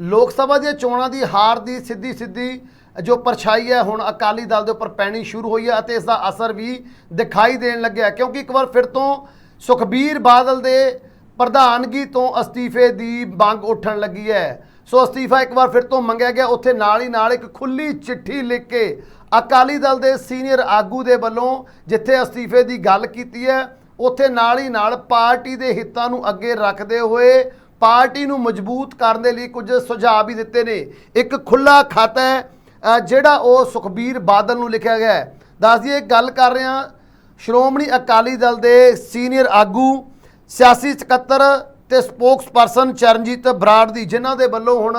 ਲੋਕ ਸਭਾ ਦੀਆਂ ਚੋਣਾਂ ਦੀ ਹਾਰ ਦੀ ਸਿੱਧੀ ਸਿੱਧੀ ਜੋ ਪਰਛਾਈ ਹੈ, ਹੁਣ ਅਕਾਲੀ ਦਲ ਦੇ ਉੱਪਰ ਪੈਣੀ ਸ਼ੁਰੂ ਹੋਈ ਹੈ ਅਤੇ ਇਸ ਦਾ ਅਸਰ ਵੀ ਦਿਖਾਈ ਦੇਣ ਲੱਗਿਆ ਕਿਉਂਕਿ ਇੱਕ ਵਾਰ ਫਿਰ ਤੋਂ ਸੁਖਬੀਰ ਬਾਦਲ ਦੇ ਪ੍ਰਧਾਨਗੀ ਤੋਂ ਅਸਤੀਫੇ ਦੀ ਮੰਗ ਉੱਠਣ ਲੱਗੀ ਹੈ। ਸੋ ਅਸਤੀਫਾ ਇੱਕ ਵਾਰ ਫਿਰ ਤੋਂ ਮੰਗਿਆ ਗਿਆ। ਉੱਥੇ ਨਾਲ ਹੀ ਨਾਲ ਇੱਕ ਖੁੱਲੀ ਚਿੱਠੀ ਲਿਖ ਕੇ ਅਕਾਲੀ ਦਲ ਦੇ ਸੀਨੀਅਰ ਆਗੂ ਦੇ ਵੱਲੋਂ ਜਿੱਥੇ ਅਸਤੀਫੇ ਦੀ ਗੱਲ ਕੀਤੀ ਹੈ, ਉੱਥੇ ਨਾਲ ਹੀ ਨਾਲ ਪਾਰਟੀ ਦੇ ਹਿੱਤਾਂ ਨੂੰ ਅੱਗੇ ਰੱਖਦੇ ਹੋਏ ਪਾਰਟੀ ਨੂੰ ਮਜ਼ਬੂਤ ਕਰਨ ਦੇ ਲਈ ਕੁਝ ਸੁਝਾਅ ਵੀ ਦਿੱਤੇ ਨੇ। ਇੱਕ ਖੁੱਲਾ ਖਾਤਾ ਹੈ ਜਿਹੜਾ ਉਹ ਸੁਖਬੀਰ ਬਾਦਲ ਨੂੰ ਲਿਖਿਆ ਗਿਆ ਹੈ। ਦੱਸ ਦਈਏ, ਗੱਲ ਕਰ ਰਹੇ ਹਾਂ। ਸ਼੍ਰੋਮਣੀ ਅਕਾਲੀ ਦਲ ਦੇ ਸੀਨੀਅਰ ਆਗੂ, ਸਿਆਸੀ ਸਕੱਤਰ ਤੇ ਸਪੋਕਸਪਰਸਨ ਚਰਨਜੀਤ ਬਰਾੜ ਦੀ, ਜਿਨ੍ਹਾਂ ਦੇ ਵੱਲੋਂ ਹੁਣ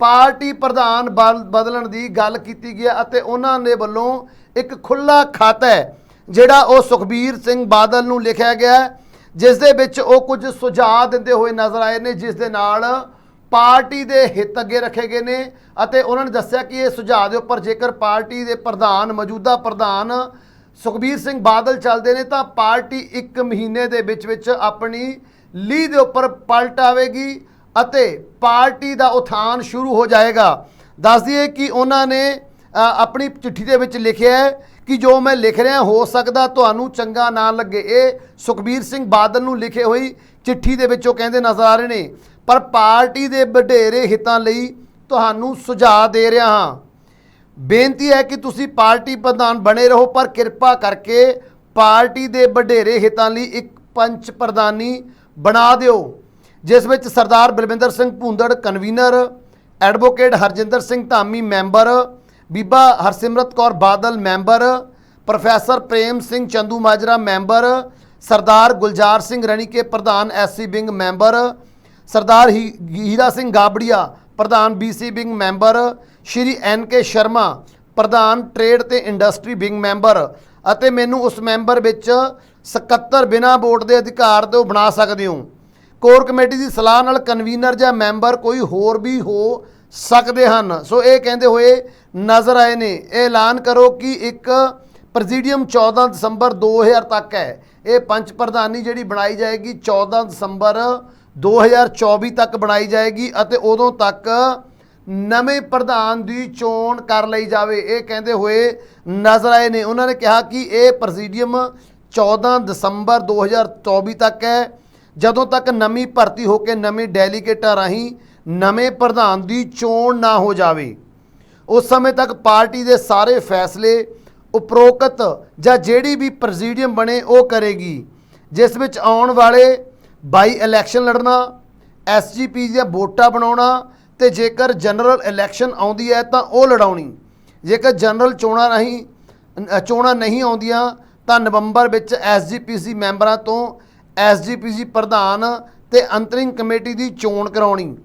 ਪਾਰਟੀ ਪ੍ਰਧਾਨ ਬਲ- ਬਦਲਣ ਦੀ ਗੱਲ ਕੀਤੀ ਗਈ ਹੈ ਅਤੇ ਉਹਨਾਂ ਦੇ ਵੱਲੋਂ ਇੱਕ ਖੁੱਲਾ ਖਾਤਾ ਹੈ, ਜਿਹੜਾ ਉਹ ਸੁਖਬੀਰ ਸਿੰਘ ਬਾਦਲ ਨੂੰ ਲਿਖਿਆ ਗਿਆ ਹੈ। ਜਿਸ ਦੇ ਵਿੱਚ ਉਹ ਕੁਝ ਸੁਝਾਅ ਦਿੰਦੇ ਹੋਏ ਨਜ਼ਰ ਆਏ ਨੇ, ਜਿਸ ਦੇ ਨਾਲ ਪਾਰਟੀ ਦੇ ਹਿੱਤ ਅੱਗੇ ਰੱਖੇ ਗਏ ਨੇ ਅਤੇ ਉਹਨਾਂ ਨੇ ਦੱਸਿਆ ਕਿ ਇਹ ਸੁਝਾਅ ਦੇ ਉੱਪਰ ਜੇਕਰ ਪਾਰਟੀ ਦੇ ਪ੍ਰਧਾਨ, ਮੌਜੂਦਾ ਪ੍ਰਧਾਨ ਸੁਖਬੀਰ ਸਿੰਘ ਬਾਦਲ ਚੱਲਦੇ ਨੇ, ਤਾਂ ਪਾਰਟੀ 1 ਮਹੀਨੇ ਦੇ ਵਿੱਚ ਵਿੱਚ ਆਪਣੀ ਲੀਹ ਦੇ ਉੱਪਰ ਪਲਟ ਆਵੇਗੀ ਅਤੇ ਪਾਰਟੀ ਦਾ ਉਥਾਨ ਸ਼ੁਰੂ ਹੋ ਜਾਏਗਾ। ਦੱਸ ਦਈਏ ਕਿ ਉਹਨਾਂ ਨੇ ਆਪਣੀ ਚਿੱਠੀ ਦੇ ਵਿੱਚ ਲਿਖਿਆ ਹੈ ਕਿ ਜੋ ਮੈਂ ਲਿਖ ਰਿਹਾ, ਹੋ ਸਕਦਾ ਤੁਹਾਨੂੰ ਚੰਗਾ ਨਾ ਲੱਗੇ। ਇਹ ਸੁਖਬੀਰ ਸਿੰਘ ਬਾਦਲ ਨੂੰ ਲਿਖੇ ਹੋਈ ਚਿੱਠੀ ਦੇ ਵਿੱਚ ਉਹ ਕਹਿੰਦੇ ਨਜ਼ਰ ਆ ਰਹੇ ਨੇ, ਪਰ ਪਾਰਟੀ ਦੇ ਵਡੇਰੇ ਹਿੱਤਾਂ ਲਈ ਤੁਹਾਨੂੰ ਸੁਝਾਅ ਦੇ ਰਿਹਾ ਹਾਂ। ਬੇਨਤੀ ਹੈ ਕਿ ਤੁਸੀਂ ਪਾਰਟੀ ਪ੍ਰਧਾਨ ਬਣੇ ਰਹੋ, ਪਰ ਕਿਰਪਾ ਕਰਕੇ ਪਾਰਟੀ ਦੇ ਵਡੇਰੇ ਹਿੱਤਾਂ ਲਈ ਇੱਕ ਪੰਚ ਪ੍ਰਧਾਨੀ ਬਣਾ ਦਿਓ, ਜਿਸ ਵਿੱਚ Sardar Balwinder Singh Bhundar convener advocate Harjinder Singh Dhami member ਬੀਬਾ Harsimrat Kaur Badal member, professor Prem Singh Chandumajra member, Sardar Gulzar Singh Ranike ਪ੍ਰਧਾਨ ਐਸਸੀ ਵਿੰਗ ਮੈਂਬਰ, ਸਰਦਾਰ ਹੀ- ਹੀਰਾ ਸਿੰਘ ਗਾਬੜੀਆ ਪ੍ਰਧਾਨ BC wing member, Shri N K Sharma ਪ੍ਰਧਾਨ trade ਤੇ industry wing member ਅਤੇ ਮੈਨੂੰ ਉਸ member ਵਿੱਚ ਸਕੱਤਰ ਬਿਨਾਂ ਵੋਟ ਦੇ ਅਧਿਕਾਰ ਤੋਂ ਬਣਾ ਸਕਦੇ ਹੋ। ਕੋਰ ਕਮੇਟੀ ਦੀ ਸਲਾਹ ਨਾਲ ਕਨਵੀਨਰ ਜਾਂ ਮੈਂਬਰ ਕੋਈ ਹੋਰ ਵੀ ਹੋ ਸਕਦੇ ਹਨ। ਸੋ ਇਹ ਕਹਿੰਦੇ ਹੋਏ ਨਜ਼ਰ ਆਏ ਨੇ। ਇਹ ਐਲਾਨ ਕਰੋ ਕਿ ਇੱਕ ਪ੍ਰੈਜ਼ੀਡੀਅਮ 14 ਦਸੰਬਰ 2000 ਤੱਕ ਹੈ। ਇਹ ਪੰਚ ਪ੍ਰਧਾਨੀ ਜਿਹੜੀ ਬਣਾਈ ਜਾਏਗੀ 14 ਦਸੰਬਰ 2024 ਤੱਕ ਬਣਾਈ ਜਾਏਗੀ ਅਤੇ ਉਦੋਂ ਤੱਕ ਨਵੇਂ ਪ੍ਰਧਾਨ ਦੀ ਚੋਣ ਕਰ ਲਈ ਜਾਵੇ। ਇਹ ਕਹਿੰਦੇ ਹੋਏ ਨਜ਼ਰ ਆਏ ਨੇ। ਉਹਨਾਂ ਨੇ ਕਿਹਾ ਕਿ ਇਹ ਪ੍ਰੈਜ਼ੀਡੀਅਮ 14 ਦਸੰਬਰ 2024 ਤੱਕ ਹੈ। ਜਦੋਂ ਤੱਕ ਨਵੀਂ ਭਰਤੀ ਹੋ ਕੇ ਨਵੇਂ ਡੈਲੀਗੇਟਾਂ ਰਾਹੀਂ ਨਵੇਂ ਪ੍ਰਧਾਨ ਦੀ ਚੋਣ ਨਾ ਹੋ ਜਾਵੇ। ਉਸ ਸਮੇਂ ਤੱਕ ਪਾਰਟੀ ਦੇ ਸਾਰੇ ਫੈਸਲੇ ਉਪਰੋਕਤ ਜਾਂ ਜਿਹੜੀ ਵੀ ਪ੍ਰੈਜ਼ੀਡੀਅਮ ਬਣੇ ਉਹ ਕਰੇਗੀ, ਜਿਸ ਵਿੱਚ ਆਉਣ ਵਾਲੇ ਬਾਈ ਇਲੈਕਸ਼ਨ ਲੜਨਾ ਐਸਜੀਪੀ ਦੀਆਂ ਵੋਟਾਂ ਬਣਾਉਣਾ ਤੇ ਜੇਕਰ ਜਨਰਲ ਇਲੈਕਸ਼ਨ ਆਉਂਦੀ ਹੈ ਤਾਂ ਉਹ ਲੜਾਉਣੀ। ਜੇਕਰ ਜਨਰਲ ਚੋਣਾਂ ਨਹੀਂ ਚੋਣਾਂ ਨਹੀਂ ਆਉਂਦੀਆਂ ਤਾਂ ਨਵੰਬਰ ਵਿੱਚ ਐਸਜੀਪੀਸੀ ਮੈਂਬਰਾਂ ਤੋਂ ਐਸਜੀਪੀਸੀ ਪ੍ਰਧਾਨ ਤੇ ਅੰਤਰਿੰਗ ਕਮੇਟੀ ਦੀ ਚੋਣ ਕਰਾਉਣੀ।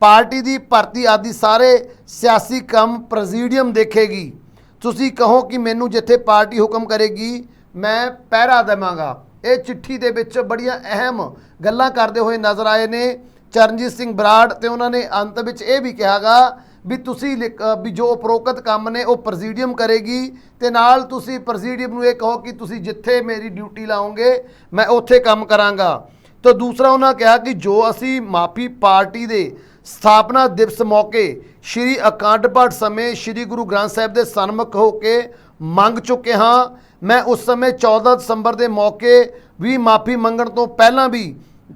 ਪਾਰਟੀ ਦੀ ਭਰਤੀ ਆਦਿ ਸਾਰੇ ਸਿਆਸੀ ਕੰਮ ਪ੍ਰੈਜ਼ੀਡੀਅਮ ਦੇਖੇਗੀ। ਤੁਸੀਂ ਕਹੋ ਕਿ ਮੈਨੂੰ ਜਿੱਥੇ ਪਾਰਟੀ ਹੁਕਮ ਕਰੇਗੀ, ਮੈਂ ਪਹਿਰਾ ਦੇਵਾਂਗਾ। ਇਹ ਚਿੱਠੀ ਦੇ ਵਿੱਚ ਬੜੀਆਂ ਅਹਿਮ ਗੱਲਾਂ ਕਰਦੇ ਹੋਏ ਨਜ਼ਰ ਆਏ ਨੇ। ਚਰਨਜੀਤ ਸਿੰਘ ਬਰਾੜ ਤੇ ਉਹਨਾਂ ਨੇ ਅੰਤ ਵਿੱਚ ਇਹ ਵੀ ਕਿਹਾਗਾ ਵੀ ਤੁਸੀਂ ਲਿਖ- ਵੀ ਜੋ ਉਪਰੋਕਤ ਕੰਮ ਨੇ ਉਹ ਪ੍ਰੈਜ਼ੀਡੀਅਮ ਕਰੇਗੀ ਤੇ ਨਾਲ ਤੁਸੀਂ ਪ੍ਰੈਜ਼ੀਡੀਅਮ ਨੂੰ ਇਹ ਕਹੋ ਕਿ ਤੁਸੀਂ ਜਿੱਥੇ ਮੇਰੀ ਡਿਊਟੀ ਲਾਓਗੇ, ਮੈਂ ਉੱਥੇ ਕੰਮ ਕਰਾਂਗਾ। ਤਾਂ ਦੂਸਰਾ ਉਹਨਾਂ ਕਿਹਾ ਕਿ ਜੋ ਅਸੀਂ ਮਾਫੀ ਪਾਰਟੀ ਦੇ ਸਥਾਪਨਾ ਦਿਵਸ ਮੌਕੇ ਸ਼੍ਰੀ ਅਕਾਂਡ ਪਾਠ ਸਮੇਂ ਸ਼੍ਰੀ ਗੁਰੂ ਗ੍ਰੰਥ ਸਾਹਿਬ ਦੇ ਸਨਮੁਖ ਹੋ ਕੇ ਮੰਗ ਚੁੱਕੇ ਹਾਂ, ਮੈਂ ਉਸ ਸਮੇਂ 14 ਦਸੰਬਰ ਦੇ ਮੌਕੇ ਵੀ ਮਾਫੀ ਮੰਗਣ ਤੋਂ ਪਹਿਲਾਂ ਵੀ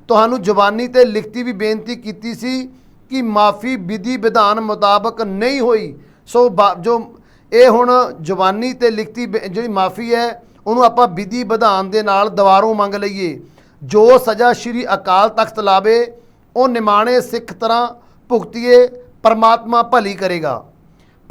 ਤੁਹਾਨੂੰ ਜ਼ੁਬਾਨੀ ਤੇ ਲਿਖਤੀ ਵੀ ਬੇਨਤੀ ਕੀਤੀ ਸੀ ਕਿ ਮਾਫੀ ਵਿਧੀ ਵਿਧਾਨ ਮੁਤਾਬਕ ਨਹੀਂ ਹੋਈ। ਸੋ ਬਾ- ਜੋ ਇਹ ਹੁਣ ਜ਼ੁਬਾਨੀ ਤੇ ਲਿਖਤੀ ਬੇ- ਜਿਹੜੀ ਮਾਫੀ ਹੈ, ਉਹਨੂੰ ਆਪਾਂ ਵਿਧੀ ਵਿਧਾਨ ਦੇ ਨਾਲ ਦੁਬਾਰੋਂ ਮੰਗ ਲਈਏ। ਜੋ ਸਜ਼ਾ ਸ਼੍ਰੀ ਅਕਾਲ ਤਖਤ ਲਾਵੇ, ਉਹ ਨਿਮਾਣੇ ਸਿੱਖ ਤਰ੍ਹਾਂ ਭੁਗਤੀਏ, ਪਰਮਾਤਮਾ ਭਲੀ ਕਰੇਗਾ।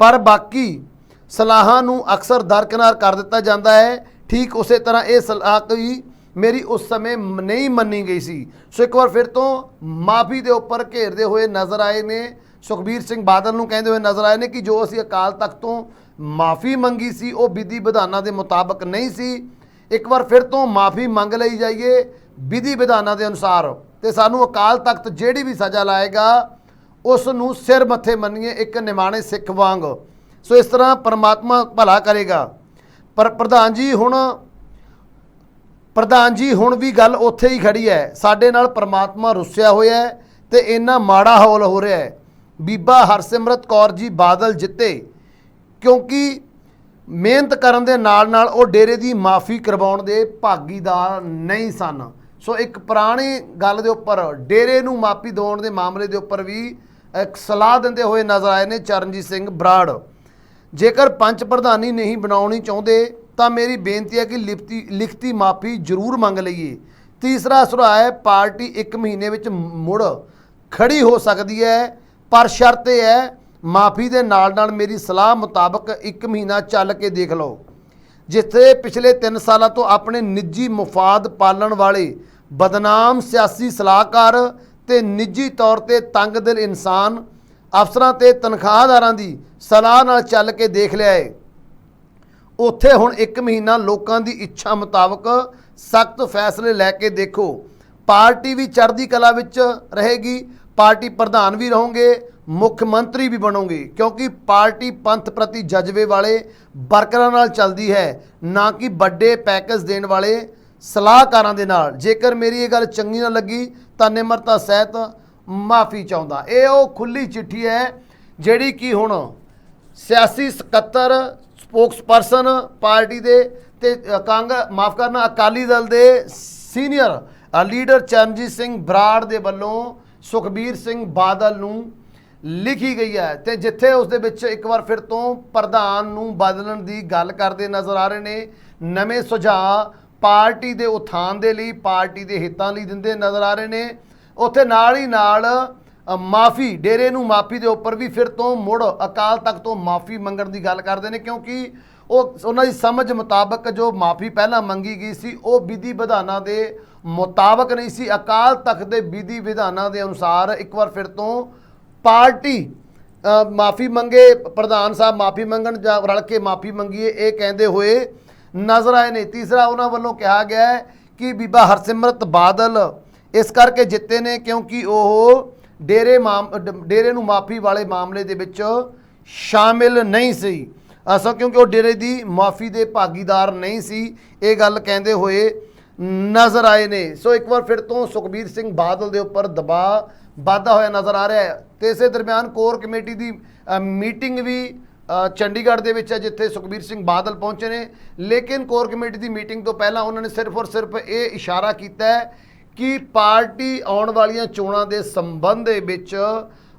ਪਰ ਬਾਕੀ ਸਲਾਹਾਂ ਨੂੰ ਅਕਸਰ ਦਰਕਨਾਰ ਕਰ ਦਿੱਤਾ ਜਾਂਦਾ ਹੈ। ਠੀਕ ਉਸੇ ਤਰ੍ਹਾਂ ਇਹ ਸਲਾਹ ਕੋਈ ਮੇਰੀ ਉਸ ਸਮੇਂ ਨਹੀਂ ਮੰਨੀ ਗਈ ਸੀ। ਸੋ ਇੱਕ ਵਾਰ ਫਿਰ ਤੋਂ ਮਾਫੀ ਦੇ ਉੱਪਰ ਘੇਰਦੇ ਹੋਏ ਨਜ਼ਰ ਆਏ ਨੇ। ਸੁਖਬੀਰ ਸਿੰਘ ਬਾਦਲ ਨੂੰ ਕਹਿੰਦੇ ਹੋਏ ਨਜ਼ਰ ਆਏ ਨੇ ਕਿ ਜੋ ਅਸੀਂ ਅਕਾਲ ਤਖਤ ਤੋਂ ਮਾਫੀ ਮੰਗੀ ਸੀ, ਉਹ ਵਿਧੀ ਵਿਧਾਨਾਂ ਦੇ ਮੁਤਾਬਕ ਨਹੀਂ ਸੀ। ਇੱਕ ਵਾਰ ਫਿਰ ਤੋਂ ਮਾਫੀ ਮੰਗ ਲਈ ਜਾਈਏ। ਵਿਧੀ ਵਿਧਾਨਾਂ ਦੇ ਅਨੁਸਾਰ ਤੇ ਸਾਨੂੰ ਅਕਾਲ ਤਖਤ ਜਿਹੜੀ ਵੀ ਸਜ਼ਾ ਲਾਏਗਾ ਉਸ ਨੂੰ ਸਿਰ ਮੱਥੇ ਮੰਨੀਏ ਇੱਕ ਨਿਮਾਣੇ ਸਿੱਖ ਵਾਂਗ। ਸੋ ਇਸ ਤਰ੍ਹਾਂ ਪਰਮਾਤਮਾ ਭਲਾ ਕਰੇਗਾ। ਪਰ ਪ੍ਰਧਾਨ ਜੀ ਹੁਣ, ਪ੍ਰਧਾਨ ਜੀ ਹੁਣ ਵੀ ਗੱਲ ਉੱਥੇ ਹੀ ਖੜੀ ਹੈ। ਸਾਡੇ ਨਾਲ ਪਰਮਾਤਮਾ ਰੁੱਸਿਆ ਹੋਇਆ ਹੈ ਤੇ ਇੰਨਾ ਮਾੜਾ ਹੌਲ ਹੋ ਰਿਹਾ ਹੈ। ਬੀਬਾ ਹਰਸਿਮਰਤ ਕੌਰ ਜੀ ਬਾਦਲ ਜਿੱਤੇ, ਕਿਉਂਕਿ ਮਿਹਨਤ ਕਰਨ ਦੇ ਨਾਲ ਨਾਲ ਉਹ ਡੇਰੇ ਦੀ ਮਾਫੀ ਕਰਵਾਉਣ ਦੇ ਭਾਗੀਦਾਰ ਨਹੀਂ ਸਨ। ਸੋ ਇੱਕ ਪੁਰਾਣੀ ਗੱਲ ਦੇ ਉੱਪਰ, ਡੇਰੇ ਨੂੰ ਮਾਫੀ ਦਿਵਾਉਣ ਦੇ ਮਾਮਲੇ ਦੇ ਉੱਪਰ ਵੀ ਇੱਕ ਸਲਾਹ ਦਿੰਦੇ ਹੋਏ ਨਜ਼ਰ ਆਏ ਨੇ ਚਰਨਜੀਤ ਸਿੰਘ ਬਰਾੜ। ਜੇਕਰ ਪੰਚ ਪ੍ਰਧਾਨੀ ਨਹੀਂ ਬਣਾਉਣੀ ਚਾਹੁੰਦੇ, ਤਾਂ ਮੇਰੀ ਬੇਨਤੀ ਹੈ ਕਿ ਲਿਖਤੀ ਲਿਖਤੀ ਮਾਫੀ ਜ਼ਰੂਰ ਮੰਗ ਲਈਏ। ਤੀਸਰਾ ਸੁਝਾਅ ਹੈ, ਪਾਰਟੀ 1 ਮਹੀਨੇ ਵਿੱਚ ਮੁੜ ਖੜੀ ਹੋ ਸਕਦੀ ਹੈ, ਪਰ ਸ਼ਰਤ ਇਹ ਹੈ, ਮਾਫੀ ਦੇ ਨਾਲ ਨਾਲ ਮੇਰੀ ਸਲਾਹ ਮੁਤਾਬਕ 1 ਮਹੀਨਾ ਚੱਲ ਕੇ ਦੇਖ ਲਓ। ਜਿੱਥੇ ਪਿਛਲੇ 3 ਸਾਲਾਂ ਤੋਂ ਆਪਣੇ ਨਿੱਜੀ ਮਫਾਦ ਪਾਲਣ ਵਾਲੇ ਬਦਨਾਮ ਸਿਆਸੀ ਸਲਾਹਕਾਰ ਤੇ ਨਿੱਜੀ ਤੌਰ ਤੇ ਤੰਗਦਿਲ ਇਨਸਾਨ ਅਫਸਰਾਂ ਤੇ ਤਨਖਾਹਦਾਰਾਂ ਦੀ ਸਲਾਹ ਨਾਲ ਚੱਲ ਕੇ ਦੇਖ ਲਿਆ ਏ। ਉੱਥੇ ਹੁਣ 1 ਮਹੀਨਾ ਲੋਕਾਂ ਦੀ ਇੱਛਾ ਮੁਤਾਬਕ ਸਖਤ ਫੈਸਲੇ ਲੈ ਕੇ ਦੇਖੋ। ਪਾਰਟੀ ਵੀ ਚੜ੍ਹਦੀ ਕਲਾ ਵਿੱਚ ਰਹੇਗੀ, ਪਾਰਟੀ ਪ੍ਰਧਾਨ ਵੀ ਰਹੋਗੇ, ਮੁੱਖ ਮੰਤਰੀ ਵੀ ਬਣੋਗੇ, ਕਿਉਂਕਿ ਪਾਰਟੀ ਪੰਥ ਪ੍ਰਤੀ ਜਜ਼ਬੇ ਵਾਲੇ ਵਰਕਰਾਂ ਨਾਲ ਚੱਲਦੀ ਹੈ, ਨਾ ਕਿ ਵੱਡੇ ਪੈਕੇਜ ਦੇਣ ਵਾਲੇ ਸਲਾਹਕਾਰਾਂ ਦੇ ਨਾਲ। ਜੇਕਰ ਮੇਰੀ ਇਹ ਗੱਲ ਚੰਗੀ ਨਾ ਲੱਗੀ, ਤਾਂ ਨਿਮਰਤਾ ਸਹਿਤ ਮਾਫੀ ਚਾਹੁੰਦਾ। ਇਹ ਉਹ ਖੁੱਲੀ ਚਿੱਠੀ ਹੈ, ਜਿਹੜੀ ਕਿ ਹੁਣ ਸਿਆਸੀ ਸਕੱਤਰ, ਸਪੋਕਸਪਰਸਨ ਪਾਰਟੀ ਦੇ ਤੇ ਕਾਂਗ, ਮਾਫ ਕਰਨਾ, ਅਕਾਲੀ ਦਲ ਦੇ ਸੀਨੀਅਰ ਲੀਡਰ ਚਰਨਜੀਤ ਸਿੰਘ ਬਰਾੜ ਦੇ ਵੱਲੋਂ ਸੁਖਬੀਰ ਸਿੰਘ ਬਾਦਲ ਨੂੰ ਲਿਖੀ ਗਈ ਹੈ। ਤੇ ਜਿੱਥੇ ਉਸ ਦੇ ਵਿੱਚ ਇੱਕ ਵਾਰ ਫਿਰ ਤੋਂ ਪ੍ਰਧਾਨ ਨੂੰ ਬਦਲਣ ਦੀ ਗੱਲ ਕਰਦੇ ਨਜ਼ਰ ਆ ਰਹੇ ਨੇ। ਨਵੇਂ ਸੁਝਾਅ ਪਾਰਟੀ ਦੇ ਉਥਾਨ ਦੇ ਲਈ, ਪਾਰਟੀ ਦੇ ਹਿੱਤਾਂ ਲਈ ਦਿੰਦੇ ਨਜ਼ਰ ਆ ਰਹੇ ਨੇ। ਉੱਥੇ ਨਾਲ ਹੀ ਨਾਲ ਮਾਫੀ, ਡੇਰੇ ਨੂੰ ਮਾਫੀ ਦੇ ਉੱਪਰ ਵੀ ਫਿਰ ਤੋਂ ਮੁੜ ਅਕਾਲ ਤਖਤ ਤੋਂ ਮਾਫੀ ਮੰਗਣ ਦੀ ਗੱਲ ਕਰਦੇ ਨੇ, ਕਿਉਂਕਿ ਉਹ, ਉਹਨਾਂ ਦੀ ਸਮਝ ਮੁਤਾਬਕ ਜੋ ਮਾਫੀ ਪਹਿਲਾਂ ਮੰਗੀ ਗਈ ਸੀ, ਉਹ ਵਿਧੀ ਵਿਧਾਨਾਂ ਦੇ ਮੁਤਾਬਕ ਨਹੀਂ ਸੀ। ਅਕਾਲ ਤਖਤ ਦੇ ਵਿਧੀ ਵਿਧਾਨਾਂ ਦੇ ਅਨੁਸਾਰ ਇੱਕ ਵਾਰ ਫਿਰ ਤੋਂ ਪਾਰਟੀ ਮਾਫੀ ਮੰਗੇ, ਪ੍ਰਧਾਨ ਸਾਹਿਬ ਮਾਫੀ ਮੰਗਣ ਜਾਂ ਰਲ ਕੇ ਮਾਫੀ ਮੰਗੀਏ, ਇਹ ਕਹਿੰਦੇ ਹੋਏ ਨਜ਼ਰ ਆਏ ਨੇ। ਤੀਸਰਾ ਉਹਨਾਂ ਵੱਲੋਂ ਕਿਹਾ ਗਿਆ ਹੈ ਕਿ ਬੀਬਾ ਹਰਸਿਮਰਤ ਬਾਦਲ ਇਸ ਕਰਕੇ ਜਿੱਤੇ ਨੇ ਕਿਉਂਕਿ ਉਹ ਡੇਰੇ ਮਾਮ ਡੇਰੇ ਨੂੰ ਮਾਫੀ ਵਾਲੇ ਮਾਮਲੇ ਦੇ ਵਿੱਚ ਸ਼ਾਮਿਲ ਨਹੀਂ ਸੀ। ਅਸਾ ਕਿਉਂਕਿ ਉਹ ਡੇਰੇ ਦੀ ਮਾਫੀ ਦੇ ਭਾਗੀਦਾਰ ਨਹੀਂ ਸੀ। ਇਹ ਗੱਲ ਕਹਿੰਦੇ ਹੋਏ ਨਜ਼ਰ ਆਏ ਨੇ। ਸੋ ਇੱਕ ਵਾਰ ਫਿਰ ਤੋਂ ਸੁਖਬੀਰ ਸਿੰਘ ਬਾਦਲ ਦੇ ਉੱਪਰ ਦਬਾਅ ਵਾਧਾ ਹੋਇਆ ਨਜ਼ਰ ਆ ਰਿਹਾ ਹੈ। ਤੇ ਇਸੇ ਦਰਮਿਆਨ ਕੋਰ ਕਮੇਟੀ ਦੀ ਮੀਟਿੰਗ ਵੀ ਚੰਡੀਗੜ੍ਹ ਦੇ ਵਿੱਚ ਹੈ, ਜਿੱਥੇ ਸੁਖਬੀਰ ਸਿੰਘ ਬਾਦਲ ਪਹੁੰਚੇ ਨੇ। ਲੇਕਿਨ ਕੋਰ ਕਮੇਟੀ ਦੀ ਮੀਟਿੰਗ ਤੋਂ ਪਹਿਲਾਂ ਉਹਨਾਂ ਨੇ ਸਿਰਫ ਔਰ ਸਿਰਫ ਇਹ ਇਸ਼ਾਰਾ ਕੀਤਾ ਹੈ ਕਿ ਪਾਰਟੀ ਆਉਣ ਵਾਲੀਆਂ ਚੋਣਾਂ ਦੇ ਸੰਬੰਧ ਦੇ ਵਿੱਚ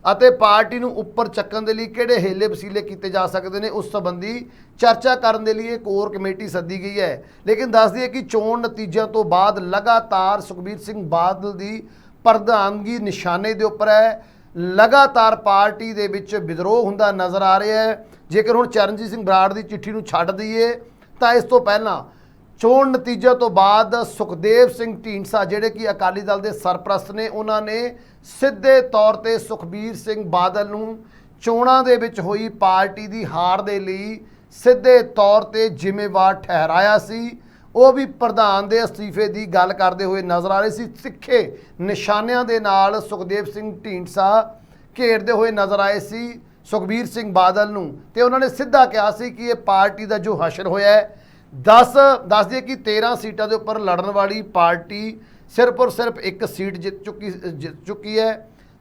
ਅਤੇ ਪਾਰਟੀ ਨੂੰ ਉੱਪਰ ਚੱਕਣ ਦੇ ਲਈ ਕਿਹੜੇ ਹੇਲੇ ਵਸੀਲੇ ਕੀਤੇ ਜਾ ਸਕਦੇ ਨੇ, ਉਸ ਸੰਬੰਧੀ ਚਰਚਾ ਕਰਨ ਦੇ ਲਈ ਇਹ ਕੋਰ ਕਮੇਟੀ ਸੱਦੀ ਗਈ ਹੈ। ਲੇਕਿਨ ਦੱਸਦੀ ਹੈ ਕਿ ਚੋਣ ਨਤੀਜਿਆਂ ਤੋਂ ਬਾਅਦ ਲਗਾਤਾਰ ਸੁਖਬੀਰ ਸਿੰਘ ਬਾਦਲ ਦੀ ਪ੍ਰਧਾਨਗੀ ਨਿਸ਼ਾਨੇ ਦੇ ਉੱਪਰ ਹੈ। ਲਗਾਤਾਰ ਪਾਰਟੀ ਦੇ ਵਿੱਚ ਵਿਦਰੋਹ ਹੁੰਦਾ ਨਜ਼ਰ ਆ ਰਿਹਾ ਹੈ। ਜੇਕਰ ਹੁਣ ਚਰਨਜੀਤ ਸਿੰਘ ਬਰਾੜ ਦੀ ਚਿੱਠੀ ਨੂੰ ਛੱਡ ਦਈਏ, ਤਾਂ ਇਸ ਤੋਂ ਪਹਿਲਾਂ ਚੋਣ ਨਤੀਜੇ ਤੋਂ ਬਾਅਦ ਸੁਖਦੇਵ ਸਿੰਘ ਢੀਂਡਸਾ, ਜਿਹੜੇ ਕਿ ਅਕਾਲੀ ਦਲ ਦੇ ਸਰਪ੍ਰਸਤ ਨੇ, ਉਹਨਾਂ ਨੇ ਸਿੱਧੇ ਤੌਰ ਤੇ ਸੁਖਬੀਰ ਸਿੰਘ ਬਾਦਲ ਨੂੰ ਚੋਣਾਂ ਦੇ ਵਿੱਚ ਹੋਈ ਪਾਰਟੀ ਦੀ ਹਾਰ ਦੇ ਲਈ ਸਿੱਧੇ ਤੌਰ ਤੇ ਜ਼ਿੰਮੇਵਾਰ ਠਹਿਰਾਇਆ ਸੀ। ਉਹ ਵੀ ਪ੍ਰਧਾਨ ਦੇ ਅਸਤੀਫੇ ਦੀ ਗੱਲ ਕਰਦੇ ਹੋਏ ਨਜ਼ਰ ਆ ਰਹੇ ਸੀ। ਸਿੱਖੇ ਨਿਸ਼ਾਨਿਆਂ ਦੇ ਨਾਲ ਸੁਖਦੇਵ ਸਿੰਘ ਢੀਂਡਸਾ ਘੇਰਦੇ ਹੋਏ ਨਜ਼ਰ ਆਏ ਸੀ ਸੁਖਬੀਰ ਸਿੰਘ ਬਾਦਲ ਨੂੰ ਤੇ ਉਹਨਾਂ ਨੇ ਸਿੱਧਾ ਕਿਹਾ ਸੀ ਕਿ ਇਹ ਪਾਰਟੀ ਦਾ ਜੋ ਹਸ਼ਰ ਹੋਇਆ ਹੈ 10 ਦੱਸ ਦਈਏ ਕਿ 13 ਸੀਟਾਂ ਦੇ ਉੱਪਰ ਲੜਨ ਵਾਲੀ ਪਾਰਟੀ ਸਿਰਫ ਔਰ ਸਿਰਫ ਇੱਕ ਸੀਟ ਜਿੱਤ ਚੁੱਕੀ ਜਿੱਤ ਚੁੱਕੀ ਹੈ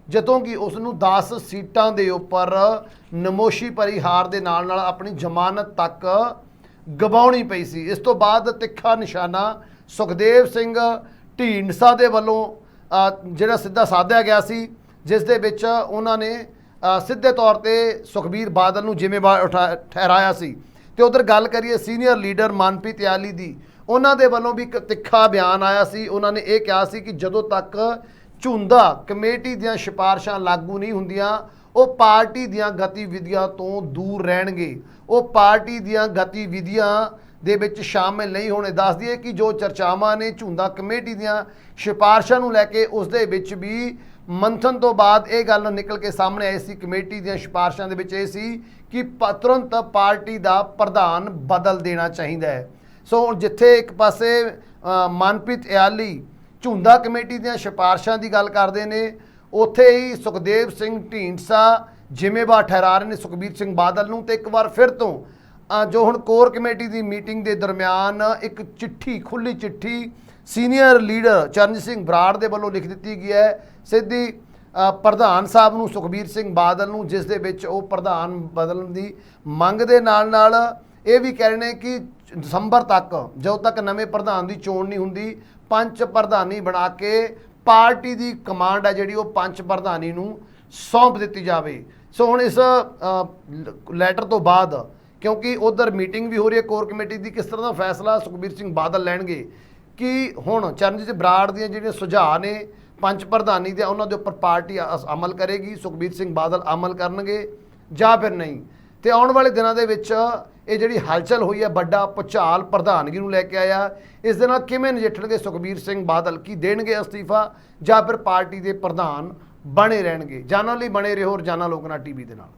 ਜਦੋਂ ਕਿ ਉਸ ਨੂੰ 10 ਸੀਟਾਂ ਦੇ ਉੱਪਰ ਨਮੋਸ਼ੀ ਭਰੀ ਹਾਰ ਦੇ ਨਾਲ ਨਾਲ ਆਪਣੀ ਜ਼ਮਾਨਤ ਤੱਕ ਗਵਾਉਣੀ ਪਈ ਸੀ। ਇਸ ਤੋਂ ਬਾਅਦ ਤਿੱਖਾ ਨਿਸ਼ਾਨਾ ਸੁਖਦੇਵ ਸਿੰਘ ਢੀਂਡਸਾ ਦੇ ਵੱਲੋਂ ਜਿਹੜਾ ਸਿੱਧਾ ਸਾਧਿਆ ਗਿਆ ਸੀ, ਜਿਸ ਦੇ ਵਿੱਚ ਉਹਨਾਂ ਨੇ ਸਿੱਧੇ ਤੌਰ ਤੇ ਸੁਖਬੀਰ ਬਾਦਲ ਨੂੰ ਜ਼ਿੰਮੇਵਾਰ ਉਠਾ- ਠਹਿਰਾਇਆ ਸੀ। ਤੇ ਉਧਰ ਗੱਲ ਕਰੀਏ ਸੀਨੀਅਰ ਲੀਡਰ ਮਨਪ੍ਰੀਤ ਯਾਲੀ ਦੀ, ਉਹਨਾਂ ਦੇ ਵੱਲੋਂ ਵੀ ਇੱਕ ਤਿੱਖਾ ਬਿਆਨ ਆਇਆ ਸੀ। ਉਹਨਾਂ ਨੇ ਇਹ ਕਿਹਾ ਸੀ ਕਿ ਜਦੋਂ ਤੱਕ ਝੁੰਦਾ ਕਮੇਟੀ ਦੀਆਂ ਸਿਫਾਰਸ਼ਾਂ ਲਾਗੂ ਨਹੀਂ ਹੁੰਦੀਆਂ ਉਹ ਪਾਰਟੀ ਦੀਆਂ ਗਤੀਵਿਧੀਆਂ ਤੋਂ ਦੂਰ ਰਹਿਣਗੇ। ਉਹ ਪਾਰਟੀ ਦੀਆਂ ਗਤੀਵਿਧੀਆਂ ਦੇ ਵਿੱਚ ਸ਼ਾਮਿਲ ਨਹੀਂ ਹੋਣੇ। ਦੱਸ ਦਈਏ ਕਿ ਜੋ ਚਰਚਾਵਾਂ ਨੇ ਝੁੰਦਾ ਕਮੇਟੀ ਦੀਆਂ ਸਿਫਾਰਸ਼ਾਂ ਨੂੰ ਲੈ ਕੇ ਉਸ ਦੇ ਵਿੱਚ ਵੀ ਮੰਥਨ ਤੋਂ ਬਾਅਦ ਇਹ ਗੱਲ ਨਿਕਲ ਕੇ ਸਾਹਮਣੇ ਆਈ ਸੀ। ਕਮੇਟੀ ਦੀਆਂ ਸਿਫਾਰਸ਼ਾਂ ਦੇ ਵਿੱਚ ਇਹ ਸੀ ਕਿ ਪ- ਤੁਰੰਤ ਪਾਰਟੀ ਦਾ ਪ੍ਰਧਾਨ ਬਦਲ ਦੇਣਾ ਚਾਹੀਦਾ ਹੈ। ਸੋ ਜਿੱਥੇ ਇੱਕ ਪਾਸੇ ਮਨਪ੍ਰੀਤ ਇਆਲੀ ਝੁੰਦਾ ਕਮੇਟੀ ਦੀਆਂ ਸਿਫਾਰਸ਼ਾਂ ਦੀ ਗੱਲ ਕਰਦੇ ਨੇ ਉੱਥੇ ਹੀ ਸੁਖਦੇਵ ਸਿੰਘ ਢੀਂਡਸਾ ਜ਼ਿੰਮੇਵਾਰ ਠਹਿਰਾ ਰਹੇ ਨੇ ਸੁਖਬੀਰ ਸਿੰਘ ਬਾਦਲ ਨੂੰ ਤੇ ਇੱਕ ਵਾਰ ਫਿਰ ਤੋਂ ਜੋ ਹੁਣ ਕੋਰ ਕਮੇਟੀ ਦੀ ਮੀਟਿੰਗ ਦੇ ਦਰਮਿਆਨ ਇੱਕ ਚਿੱਠੀ ਖੁੱਲੀ ਚਿੱਠੀ ਸੀਨੀਅਰ ਲੀਡਰ ਚਰਨਜੀਤ ਸਿੰਘ ਬਰਾੜ ਦੇ ਵੱਲੋਂ ਲਿਖ ਦਿੱਤੀ ਗਈ ਹੈ। ਸਿੱਧੀ ਪ੍ਰਧਾਨ ਸਾਹਿਬ ਨੂੰ ਸੁਖਬੀਰ ਸਿੰਘ ਬਾਦਲ ਨੂੰ, ਜਿਸ ਦੇ ਵਿੱਚ ਉਹ ਪ੍ਰਧਾਨ ਬਦਲਣ ਦੀ ਮੰਗ ਦੇ ਨਾਲ ਨਾਲ ਇਹ ਵੀ ਕਹਿ ਰਹੇ ਨੇ ਕਿ ਦਸੰਬਰ ਤੱਕ, ਜਦੋਂ ਤੱਕ ਨਵੇਂ ਪ੍ਰਧਾਨ ਦੀ ਚੋਣ ਨਹੀਂ ਹੁੰਦੀ, ਪੰਜ ਪ੍ਰਧਾਨੀ ਬਣਾ ਕੇ ਪਾਰਟੀ ਦੀ ਕਮਾਂਡ ਹੈ ਜਿਹੜੀ ਉਹ ਪੰਜ ਪ੍ਰਧਾਨੀ ਨੂੰ ਸੌਂਪ ਦਿੱਤੀ ਜਾਵੇ। ਸੋ ਹੁਣ ਇਸ ਲੈਟਰ ਤੋਂ ਬਾਅਦ, ਕਿਉਂਕਿ ਉਧਰ ਮੀਟਿੰਗ ਵੀ ਹੋ ਰਹੀ ਹੈ ਕੋਰ ਕਮੇਟੀ ਦੀ, ਕਿਸ ਤਰ੍ਹਾਂ ਦਾ ਫੈਸਲਾ ਸੁਖਬੀਰ ਸਿੰਘ ਬਾਦਲ ਲੈਣਗੇ? ਕਿ ਹੁਣ ਚਰਨਜੀਤ ਬਰਾੜ ਦੀਆਂ ਜਿਹੜੀਆਂ ਸੁਝਾਅ ਨੇ ਪੰਜ ਪ੍ਰਧਾਨੀ ਦੇ ਉਹਨਾਂ ਦੇ ਉੱਪਰ ਪਾਰਟੀ ਅਸ- ਅਮਲ ਕਰੇਗੀ, ਸੁਖਬੀਰ ਸਿੰਘ ਬਾਦਲ ਅਮਲ ਕਰਨਗੇ ਜਾਂ ਫਿਰ ਨਹੀਂ? ਤੇ ਆਉਣ ਵਾਲੇ ਦਿਨਾਂ ਦੇ ਵਿੱਚ ਇਹ ਜਿਹੜੀ ਹਲਚਲ ਹੋਈ ਹੈ, ਵੱਡਾ ਭੁਚਾਲ ਪ੍ਰਧਾਨਗੀ ਨੂੰ ਲੈ ਕੇ ਆਇਆ। ਇਸ ਦੇ ਨਾਲ ਕਿਵੇਂ ਨਜਿੱਠਣਗੇ ਸੁਖਬੀਰ ਸਿੰਘ ਬਾਦਲ ਕੀ ਦੇਣਗੇ ਅਸਤੀਫਾ ਜਾਂ ਫਿਰ ਪਾਰਟੀ ਦੇ ਪ੍ਰਧਾਨ ਬਣੇ ਰਹਿਣਗੇ? ਜਾਣਨ ਲਈ ਬਣੇ ਰਹੋ, ਰੋਜ਼ਾਨਾ ਲੋਕਨਾ ਟੀਵੀ ਦੇ ਨਾਲ।